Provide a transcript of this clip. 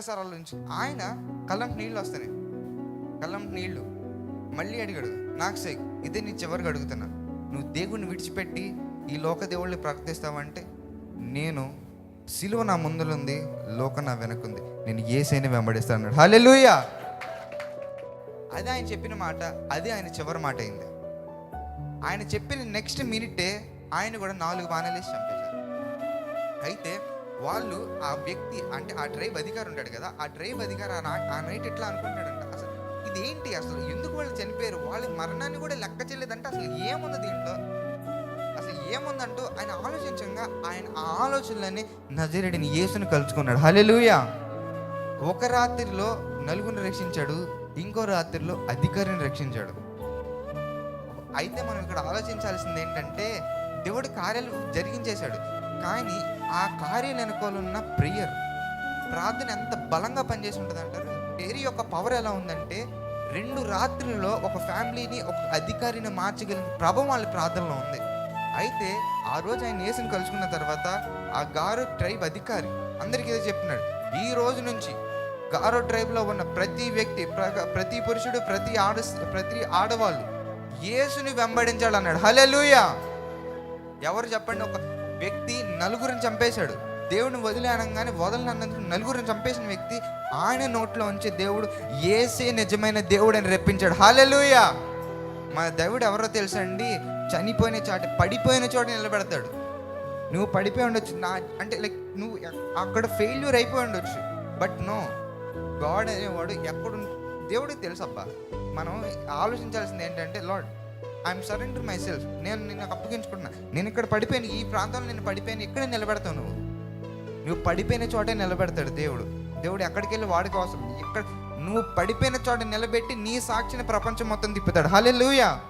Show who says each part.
Speaker 1: ఒక్కసారి నుంచి. ఆయన కళ్ళంకి నీళ్ళు వస్తున్నాయి కళ్ళంకి నీళ్ళు. మళ్ళీ అడిగాడు నాకు సై ఇదే నీ చివరికి అడుగుతున్నా. నువ్వు దేవుణ్ణి విడిచిపెట్టి ఈ లోక దేవుళ్ళని ప్రకటిస్తావంటే నేను సిలువ నా ముందులుంది లోక నా వెనకుంది. నేను ఏ సైని వెంబడిస్తాను? అన్నాడు. హల్లెలూయా! అది ఆయన చెప్పిన మాట అది ఆయన చివరి మాట అయింది. ఆయన చెప్పిన నెక్స్ట్ మినిటే ఆయన కూడా నాలుగు బాణాలు వేసి చంపేశారు. అయితే వాళ్ళు ఆ వ్యక్తి అంటే ఆ డ్రైవ్ అధికారి ఉంటాడు కదా ఆ డ్రైవ్ అధికారి ఆ ఆ నైట్ ఎట్లా అనుకుంటాడంట? అసలు ఇదేంటి అసలు? ఎందుకు వాళ్ళు చనిపోయారు? వాళ్ళ మరణాన్ని కూడా లెక్క చేయలేదంటే. అసలు ఏముంది దీంట్లో? అసలు ఏముందంటూ ఆయన ఆలోచించగా ఆయన ఆ ఆలోచనలని నజరేడిని యేసును కలుసుకున్నాడు హలెలుయా ఒక రాత్రిలో నలుగురిని రక్షించాడు ఇంకో రాత్రిలో అధికారిని రక్షించాడు. అయితే మనం ఇక్కడ ఆలోచించాల్సింది ఏంటంటే దేవుడు కార్యాలు జరిగించేశాడు. కానీ ఆ కార్యం వెనుకోల ఉన్న ప్రేయర్. ప్రార్థన ఎంత బలంగా పనిచేసి ఉంటుంది అంటారు పేరు యొక్క పవర్ ఎలా ఉందంటే రెండు రాత్రుల్లో ఒక ఫ్యామిలీని ఒక అధికారిని మార్చగలిగిన ప్రభావం వాళ్ళ ప్రార్థనలో ఉంది. అయితే ఆ రోజు ఆయన యేసుని కలుసుకున్న తర్వాత ఆ గారు ట్రైబ్ అధికారి అందరికీ ఏదో చెప్తున్నాడు. ఈ రోజు నుంచి గారో ట్రైబ్లో ఉన్న ప్రతి వ్యక్తి ప్ర- ప్రతి పురుషుడు ప్రతి ఆడ ప్రతి ఆడవాళ్ళు యేసుని వెంబడించాలన్నాడు. లూయా ఎవరు చెప్పండి ఒక వ్యక్తి నలుగురిని చంపేశాడు. దేవుని వదిలే అనగానే వదలనందుకు నలుగురిని చంపేసిన వ్యక్తి ఆయన నోట్లో ఉంచి దేవుడు ఏసే నిజమైన దేవుడు అని రెప్పించాడు. హాలెలుయా మన దేవుడు ఎవరో తెలుసండి? చనిపోయిన చోట పడిపోయిన చోట నిలబెడతాడు. నువ్వు పడిపోయి ఉండొచ్చు. నా అంటే లైక్ నువ్వు అక్కడ ఫెయిల్యూర్ అయిపోయి ఉండొచ్చు. బట్ నో గాడ్ అనేవాడు ఎక్కడ దేవుడికి తెలుసబ్బా. మనం ఆలోచించాల్సింది ఏంటంటే Lord I am surrender myself నేను నిన్ను అప్పగించుకుంటున్నా. నేను ఇక్కడ పడిపోయాను. ఈ ప్రాంతంలో నేను పడిపోయాను. ఇక్కడే నిలబెడతావు నువ్వు? నువ్వు పడిపోయిన చోటే నిలబెడతాడు దేవుడు. దేవుడు ఎక్కడికి వెళ్ళి వాడికి అవసరం ఇక్కడ నువ్వు పడిపోయిన చోట నిలబెట్టి నీ సాక్షిని ప్రపంచం మొత్తం తిప్పుతాడు. హల్లెలూయా